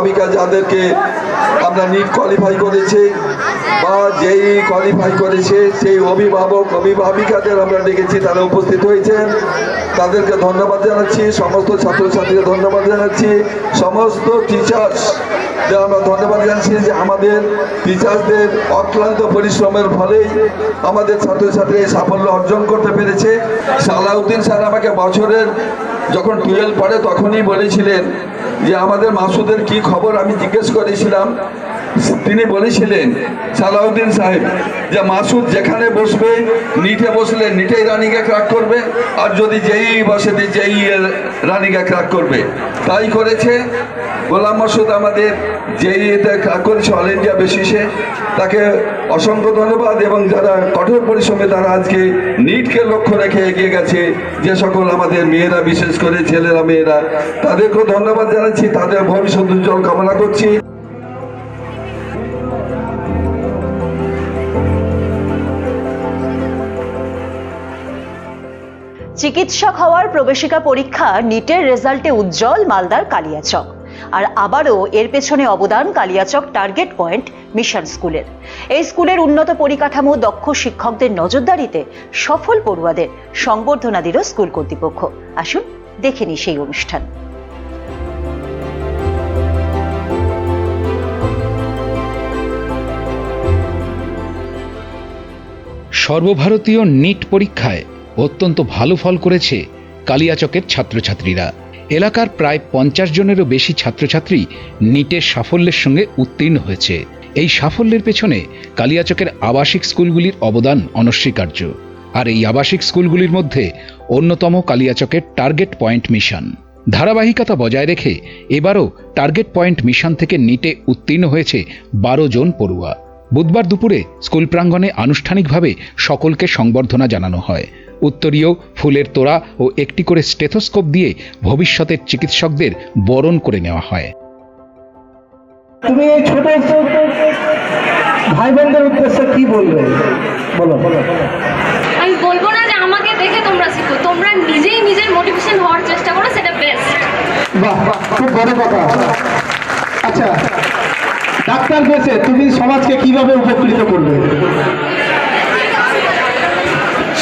অভিভাবক যাদেরকে আমরা নিট কোয়ালিফাই করেছে বা যেই কোয়ালিফাই করেছে, সেই অভিভাবক, অভিভাবিকাদের আমরা ডেকেছি, তারা উপস্থিত হয়েছেন। তাদেরকে ধন্যবাদ জানাচ্ছি, সমস্ত ছাত্রছাত্রীকে ধন্যবাদ জানাচ্ছি, সমস্ত টিচার্স আমরা ধন্যবাদ জানাচ্ছি যে আমাদের টিচার্সদের অক্লান্ত পরিশ্রমের ফলেই আমাদের ছাত্রছাত্রী সাফল্য অর্জন করতে পেরেছে। সালাউদ্দিন স্যার আমাকে বছরের যখন টুয়েলভ পড়ে, তখনই বলেছিলেন যে আমাদের মাসুদের কি খবর আমি জিজ্ঞেস করেছিলাম। তিনি বলেছিলেন, সালাউদ্দিন সাহেব, যে মাসুদ যেখানে বসবে নিটে বসলে নিটেই রানিকে ক্রাক করবে, আর যদি যেই বসে যেই রানিকে ক্রাক করবে। তাই করেছে। গোলাম মাসুদ আমাদের যেই এতে ক্রাক করেছে অল ইন্ডিয়া বেসিসে তাকে অসংখ্য ধন্যবাদ এবং যারা কঠোর পরিশ্রমে তারা আজকে নিটকে লক্ষ্য রেখে এগিয়ে গেছে, যে সকল আমাদের মেয়েরা, বিশেষ করে ছেলেরা, মেয়েরা, তাদেরকেও ধন্যবাদ জানাচ্ছি, তাদের ভবিষ্যৎ উজ্জ্বল কামনা করছি। চিকিৎসক হওয়ার প্রবেশিকা পরীক্ষা নিটের রেজাল্টে উজ্জ্বল মালদার কালিয়াচক। আর আবারও এর পেছনে অবদান কালিয়াচক টার্গেট পয়েন্ট মিশন স্কুলের। এই স্কুলের উন্নত পরিকাঠামো, দক্ষ শিক্ষকদের নজরদারিতে সফল পড়ুয়াদের সংবর্ধনা দিল স্কুল কর্তৃপক্ষ। আসুন, দেখে নি সেই অনুষ্ঠান। সর্বভারতীয় নিট পরীক্ষায় অত্যন্ত ভালো ফল করেছে কালিয়াচকের ছাত্রছাত্রীরা। এলাকার প্রায় পঞ্চাশ জনেরও বেশি ছাত্রছাত্রী নিটের সাফল্যের সঙ্গে উত্তীর্ণ হয়েছে। এই সাফল্যের পেছনে কালিয়াচকের আবাসিক স্কুলগুলির অবদান অনস্বীকার্য। আর এই আবাসিক স্কুলগুলির মধ্যে অন্যতম কালিয়াচকের টার্গেট পয়েন্ট মিশন। ধারাবাহিকতা বজায় রেখে এবারও টার্গেট পয়েন্ট মিশন থেকে নিটে উত্তীর্ণ হয়েছে বারো জন পড়ুয়া। বুধবার দুপুরে স্কুল প্রাঙ্গণে আনুষ্ঠানিকভাবে সকলকে সংবর্ধনা জানানো হয়। উত্তরীয় ফুলের তোড়া ও একটি করে স্টেথোস্কোপ দিয়ে ভবিষ্যতের চিকিৎসকদের বরণ করে নেওয়া হয়। তুমি এই ছোট ভাই বোনদের উদ্দেশ্যে কি বলবে? বলো আমি বলব না যে আমাকে দেখে তোমরা শিখো। তোমরা নিজেই নিজের মোটিভেশন হওয়ার চেষ্টা করো সেটা বেস্ট বাহ বাহ, খুব বড় কথা। আচ্ছা ডাক্তার বেছে তুমি সমাজকে কীভাবে উপকৃত করবে?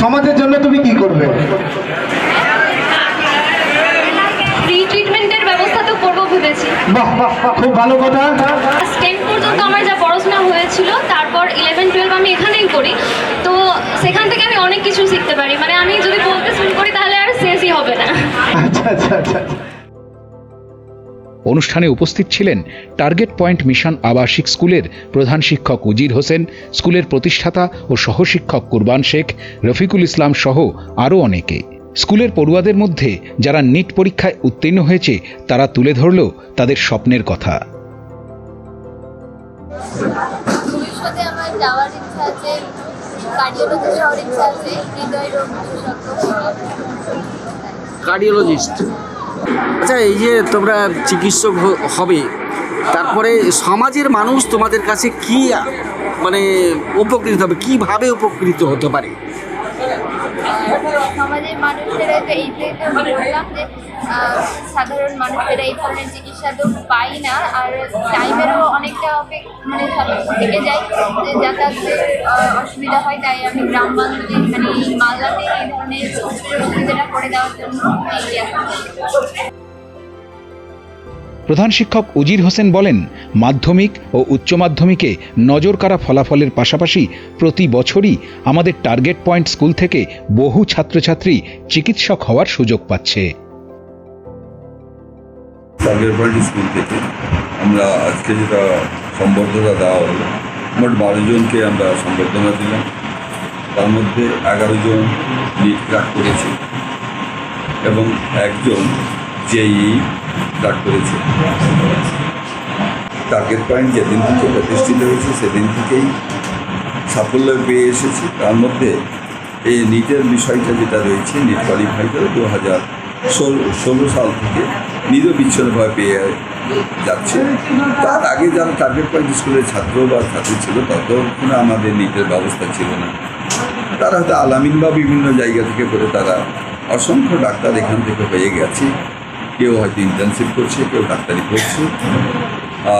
সমাজের জন্য তুমি কি করবে? ফ্রি ট্রিটমেন্টের ব্যবস্থা তো করব ভেবেছি। বাহ বাহ বাহ, খুব ভালো কথা। টেন পর্যন্ত আমার যা পড়াশোনা হয়েছিল তারপর ইলেভেন টুয়েলভ আমি এখানেই করি। তো সেখান থেকে আমি অনেক কিছু শিখতে পারি। মানে আমি যদি বলতে শুরু করি তাহলে আর শেষই হবে না। আচ্ছা আচ্ছা আচ্ছা। অনুষ্ঠানে উপস্থিত ছিলেন টার্গেট পয়েন্ট মিশন আবাসিক স্কুলের প্রধান শিক্ষক উজির হোসেন স্কুলের প্রতিষ্ঠাতা ও সহশিক্ষক কুরবান শেখ রফিকুল ইসলাম সহ আরও অনেকে। স্কুলের পড়ুয়াদের মধ্যে যারা নিট পরীক্ষায় উত্তীর্ণ হয়েছে তারা তুলে ধরল তাদের স্বপ্নের কথা। ভবিষ্যতে আমার যাওয়ার ইচ্ছা আছে কার্ডিওলজি যাওয়ার ইচ্ছা আছে হৃদয় রোগ বিশেষজ্ঞ। কার্ডিওলজিস্ট। আচ্ছা এই যে তোমরা চিকিৎসক হবে, তারপরে সমাজের মানুষ তোমাদের কাছে কি মানে উপকৃত হবে? কীভাবে উপকৃত হতে পারে? সাধারণ মানুষেরা এই ধরনের চিকিৎসা তো পাই না, আর টাইমেরও অনেকটা মানে যাতায়াতের অসুবিধা হয়, তাই আমি গ্রাম বাংলাতে মানে মালদাতে ধরনের সুবিধাটা করে দেওয়ার জন্য প্রধান শিক্ষক উজির হোসেন বলেন মাধ্যমিক ও উচ্চ মাধ্যমিকে নজর কাড়া ফলাফলের পাশাপাশি প্রতি বছরই আমাদের টার্গেট পয়েন্ট স্কুল থেকে বহু ছাত্রছাত্রী চিকিৎসক হওয়ার সুযোগ পাচ্ছে। টার্গেট পয়েন্ট স্কুল থেকে আমরা আজকে যেটা সম্বর্ধনা দেওয়া হলো মোট বারো জনকে আমরা সম্বর্ধনা দিলাম। তার মধ্যে এগারো জন নিট ক্রাক করেছে এবং একজন জেই ক্রাক করেছে। টার্গেট পয়েন্ট যেদিন থেকে প্রতিষ্ঠিত হয়েছে, সেদিন থেকেই সাফল্য পেয়ে এসেছে। তার মধ্যে এই নিটের বিষয়টা যেটা রয়েছে নিট কোয়ালিফাই করে দু হাজার ষোলো ষোলো সাল থেকে নিরবিচ্ছিন্নভাবে পেয়ে যাচ্ছে। তার আগে যারা টার্গেট পয়েন্ট স্কুলের ছাত্র বা ছাত্রী ছিল, ততক্ষণে আমাদের নিটের ব্যবস্থা ছিল না। তারা হয়তো আলামিন বা বিভিন্ন জায়গা থেকে করে তারা অসংখ্য ডাক্তার এখান থেকে হয়ে গেছে। কেউ হয়তো ইন্টার্নশিপ করছে, কেউ ডাক্তারি করছে।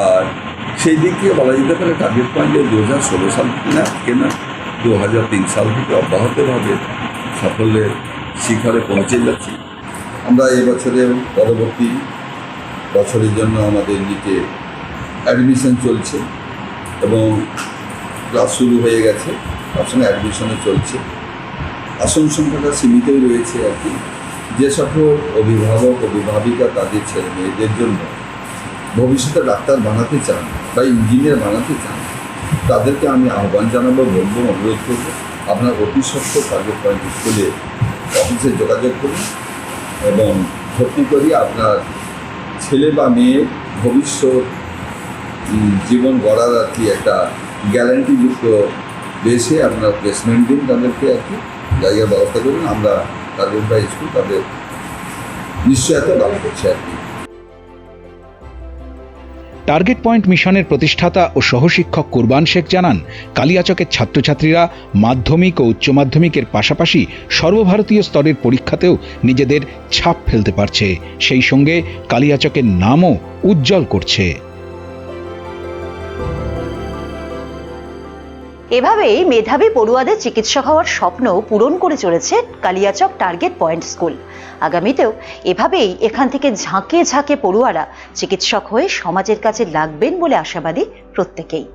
আর সেই দিক থেকে বলা যেতে পারে টার্গেট পয়েন্টে দু হাজার ষোলো সাল থেকে না, আজকে না দু হাজার তিন সাল থেকে অব্যাহতভাবে সাফল্যের শিখরে পৌঁছে যাচ্ছি। আমরা এই বছরের পরবর্তী বছরের জন্য আমাদের নিচে অ্যাডমিশন চলছে এবং ক্লাস শুরু হয়ে গেছে। সঙ্গে অ্যাডমিশনও চলছে। আসন সংখ্যাটা সীমিতই রয়েছে আর কি। যে সকল অভিভাবক অভিভাবিকা তাদের ছেলে মেয়েদের জন্য ভবিষ্যতে ডাক্তার বানাতে চান বা ইঞ্জিনিয়ার বানাতে চান, তাদেরকে আমি আহ্বান জানাব, বলব, অনুরোধ করব, আপনার অতি সত্য টার্গেট পয়েন্ট স্কুলে অফিসে যোগাযোগ করুন এবং ভর্তি করি আপনার ছেলে বা মেয়ের ভবিষ্যৎ জীবন গড়ার আর কি একটা গ্যারান্টিযুক্ত দেশে আপনার প্লেসমেন্ট দিন তাদেরকে আর কি, জায়গার ব্যবস্থা করুন, আমরা তাদের বা স্কুল তাদের নিশ্চয়তা দান করছি আর কি। টার্গেট পয়েন্ট মিশনের প্রতিষ্ঠাতা ও সহশিক্ষক কুরবান শেখ জানান, কালিয়াচকের ছাত্রছাত্রীরা মাধ্যমিক ও উচ্চ মাধ্যমিকের পাশাপাশি সর্বভারতীয় স্তরের পরীক্ষাতেও নিজেদের ছাপ ফেলতে পারছে। সেই সঙ্গে কালিয়াচকের নামও উজ্জ্বল করছে। এভাবেই মেধাবী পড়ুয়াদের চিকিৎসক হওয়ার স্বপ্ন পূরণ করে চলেছে কালিয়াচক টার্গেট পয়েন্ট স্কুল। আগামীতেও এভাবেই এখান থেকে ঝাঁকে ঝাঁকে পড়ুয়ারা চিকিৎসক হয়ে সমাজের কাছে লাগবেন বলে আশাবাদী প্রত্যেকেই।